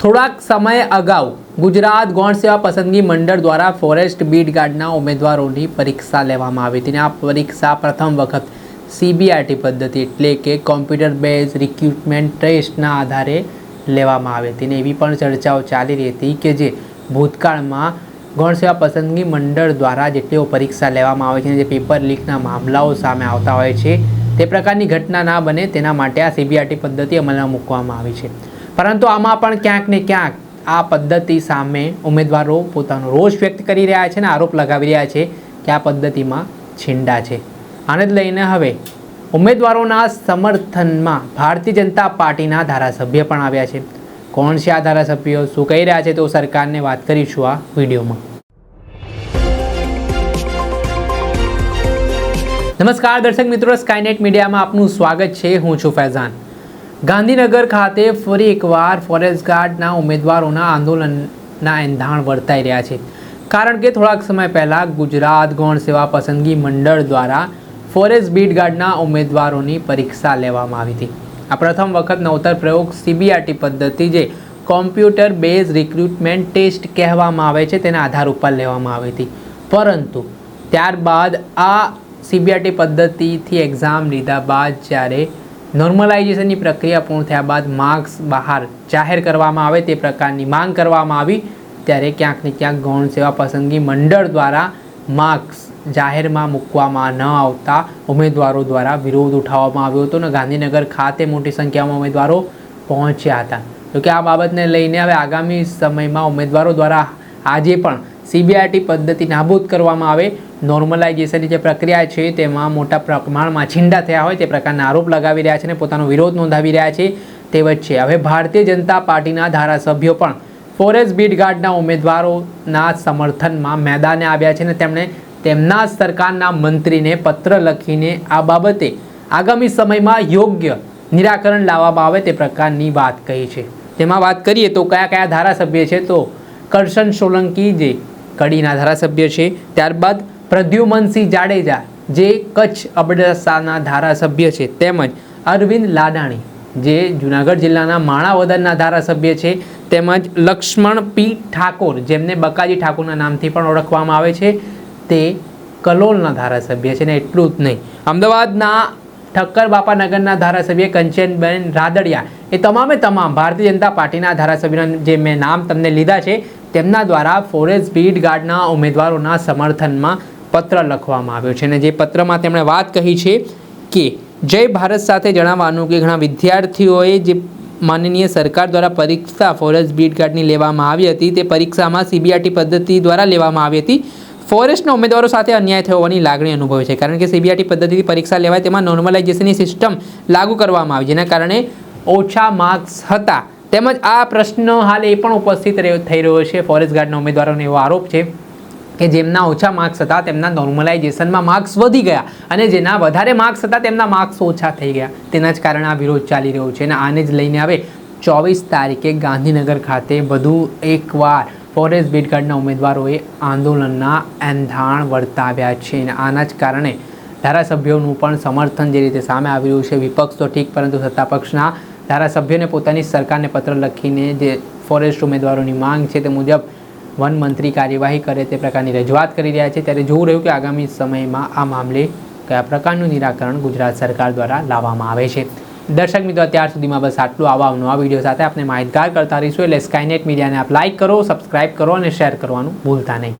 થોડાક સમય અગાઉ ગુજરાત ગૌણ સેવા પસંદગી મંડળ દ્વારા ફોરેસ્ટ બીટ ગાર્ડના ઉમેદવારોની પરીક્ષા લેવામાં આવી હતી અને આ પરીક્ષા પ્રથમ વખત સીબીઆરટી પદ્ધતિ એટલે કે કોમ્પ્યુટર બેઝ રિક્રુટમેન્ટ ટેસ્ટના આધારે લેવામાં આવી હતી અને એવી પણ ચર્ચાઓ ચાલી રહી હતી કે જે ભૂતકાળમાં ગૌણ સેવા પસંદગી મંડળ દ્વારા જેટલીઓ પરીક્ષા લેવામાં આવે છે જે પેપર લીકના મામલાઓ સામે આવતા હોય છે તે પ્રકારની ઘટના ના બને તેના માટે આ સીબીઆરટી પદ્ધતિ અમલમાં મૂકવામાં આવી છે. પરંતુ આમાં પણ ક્યાંક ને ક્યાંક આ પદ્ધતિ સામે ઉમેદવારો પોતાનો રોષ વ્યક્ત કરી રહ્યા છે અને આરોપ લગાવી રહ્યા છે કે આ પદ્ધતિમાં છીંડા છે. આને જ લઈને હવે ઉમેદવારોના સમર્થનમાં ભારતીય જનતા પાર્ટીના ધારાસભ્ય પણ આવ્યા છે. કોણ છે આ ધારાસભ્યો? શું કહી રહ્યા છે? તો સરકારને વાત કરીશું આ વિડીયોમાં. નમસ્કાર દર્શક મિત્રો, સ્કાયનેટ મીડિયામાં આપનું સ્વાગત છે. હું છું ફૈઝાન. ગાંધીનગર ખાતે ફરી એકવાર ફોરેસ્ટ ગાર્ડના ઉમેદવારોના આંદોલનના એંધાણ વર્તાઈ રહ્યા છે. કારણ કે થોડાક સમય પહેલાં ગુજરાત ગૌણ સેવા પસંદગી મંડળ દ્વારા ફોરેસ્ટ બીટ ગાર્ડના ઉમેદવારોની પરીક્ષા લેવામાં આવી હતી. આ પ્રથમ વખત નવતર પ્રયોગ સીબીઆરટી પદ્ધતિ જે કોમ્પ્યુટર બેઝ રિક્રુટમેન્ટ ટેસ્ટ કહેવામાં આવે છે તેના આધાર ઉપર લેવામાં આવી હતી. પરંતુ ત્યારબાદ આ સીબીઆરટી પદ્ધતિથી એક્ઝામ લીધા બાદ જ્યારે નોર્મલાઇઝેશનની પ્રક્રિયા પૂર્ણ થયા બાદ માર્ક્સ બહાર જાહેર કરવામાં આવે તે પ્રકારની માંગ કરવામાં આવી. ત્યારે ક્યાંક ને ક્યાંક ગૌણ સેવા પસંદગી મંડળ દ્વારા માર્ક્સ જાહેરમાં મૂકવામાં ન આવતા ઉમેદવારો દ્વારા વિરોધ ઉઠાવવામાં આવ્યો હતો અને ગાંધીનગર ખાતે મોટી સંખ્યામાં ઉમેદવારો પહોંચ્યા હતા. તો કે આ બાબતને લઈને હવે આગામી સમયમાં ઉમેદવારો દ્વારા આજે પણ સીબીઆરટી પદ્ધતિ નાબૂદ કરવામાં આવે નોર્મલાઇઝેશનની જે પ્રક્રિયા છે, તેમાં મોટા પ્રમાણમાં છીંડા થયા હોય તે પ્રકારના આરોપ લગાવી રહ્યા છે અને પોતાનો વિરોધ નોંધાવી રહ્યા છે તે વચ્ચે. હવે ભારતીય જનતા પાર્ટીના ધારાસભ્યો પણ ફોરેસ્ટ બીટ ગાર્ડના ઉમેદવારોના સમર્થનમાં મેદાને આવ્યા છે અને તેમણે તેમના સરકારના મંત્રીને પત્ર લખીને આ બાબતે આગામી સમયમાં યોગ્ય નિરાકરણ લાવવામાં આવે તે પ્રકારની વાત કહી છે. તેમાં વાત કરીએ તો કયા કયા ધારાસભ્ય છે તો કરશન સોલંકી જે કડીના ધારાસભ્ય છે, ત્યારબાદ પ્રદ્યુમનસિંહ જાડેજા, જે કચ્છ અબડાસાના ધારાસભ્ય છે, તેમજ અરવિંદ લાડાણી, જે જુનાગઢ જિલ્લાના માણાવદરના ધારાસભ્ય છે, તેમજ લક્ષ્મણ પી ઠાકોર, જેમને બકાજી ઠાકોરના નામથી પણ ઓળખવામાં આવે છે, તે કલોલના ધારાસભ્ય છે ને એટલું જ નહીં. અમદાવાદના ઠક્કર બાપાનગરના ધારાસભ્ય કંચનબેન રાદડિયા, એ તમામે તમામ ભારતીય જનતા પાર્ટીના ધારાસભ્યોના જે મેં નામ તમને લીધા છે, તેમના દ્વારા ફોરેસ્ટ બીટ ગાર્ડના ઉમેદવારોના સમર્થનમાં પત્ર લખવામાં આવ્યો છે. અને જે પત્રમાં તેમણે વાત કહી છે કે, જય ભારત સાથે જણાવવાનું કે ઘણા વિદ્યાર્થીઓએ જે માનનીય સરકાર દ્વારા પરીક્ષા ફોરેસ્ટ બીટ ગાર્ડની લેવામાં આવી હતી, તે પરીક્ષામાં સીબીઆરટી પદ્ધતિ દ્વારા લેવામાં આવી હતી. ફોરેસ્ટના ઉમેદવારો સાથે અન્યાય થયો હોવાની લાગણી અનુભવે છે, કારણ કે સીબીઆરટી પદ્ધતિથી પરીક્ષા લેવાય તેમાં નોર્મલાઇઝેશનની સિસ્ટમ લાગુ કરવામાં આવી, જેના કારણે ઓછા માર્ક્સ હતા. તેમજ આ પ્રશ્ન હાલ એ પણ ઉપસ્થિત થઈ રહ્યો છે. ફોરેસ્ટ ગાર્ડના ઉમેદવારોનો એવો આરોપ છે. કે જેમના ઓછા માર્ક્સ હતા તેમના નોર્મલાઇઝેશનમાં માર્ક્સ વધી ગયા અને જેના વધારે માર્ક્સ હતા તેમના માર્ક્સ ઓછા થઈ ગયા. તેના જ કારણે આ વિરોધ ચાલી રહ્યો છે અને આને જ લઈને હવે ચોવીસ તારીખે ગાંધીનગર ખાતે વધુ એકવાર ફોરેસ્ટ બીટગાર્ડના ઉમેદવારોએ આંદોલનના એંધાણ વર્તાવ્યા છે અને આના જ કારણે ધારાસભ્યોનું પણ સમર્થન જે રીતે સામે આવી રહ્યું છે, વિપક્ષ તો ઠીક પરંતુ સત્તાપક્ષના ધારાસભ્યોને પોતાની સરકારને પત્ર લખીને જે ફોરેસ્ટ ઉમેદવારોની માંગ છે તે મુજબ વન મંત્રી કાર્યવાહી કરે તે પ્રકારની રજૂઆત કરી રહ્યા છે. ત્યારે જોવું રહ્યું કે આગામી સમયમાં આ મામલે કયા પ્રકારનું નિરાકરણ ગુજરાત સરકાર દ્વારા લાવવામાં આવે છે. દર્શક મિત્રો, અત્યાર સુધીમાં બસ આટલું. આવા નવા વીડિયો સાથે આપણે માહિતગાર કરતા રહીશું. એટલે સ્કાયનેટ મીડિયાને આપ લાઇક કરો સબસ્ક્રાઇબ કરો અને શેર કરવાનું ભૂલતા નહીં.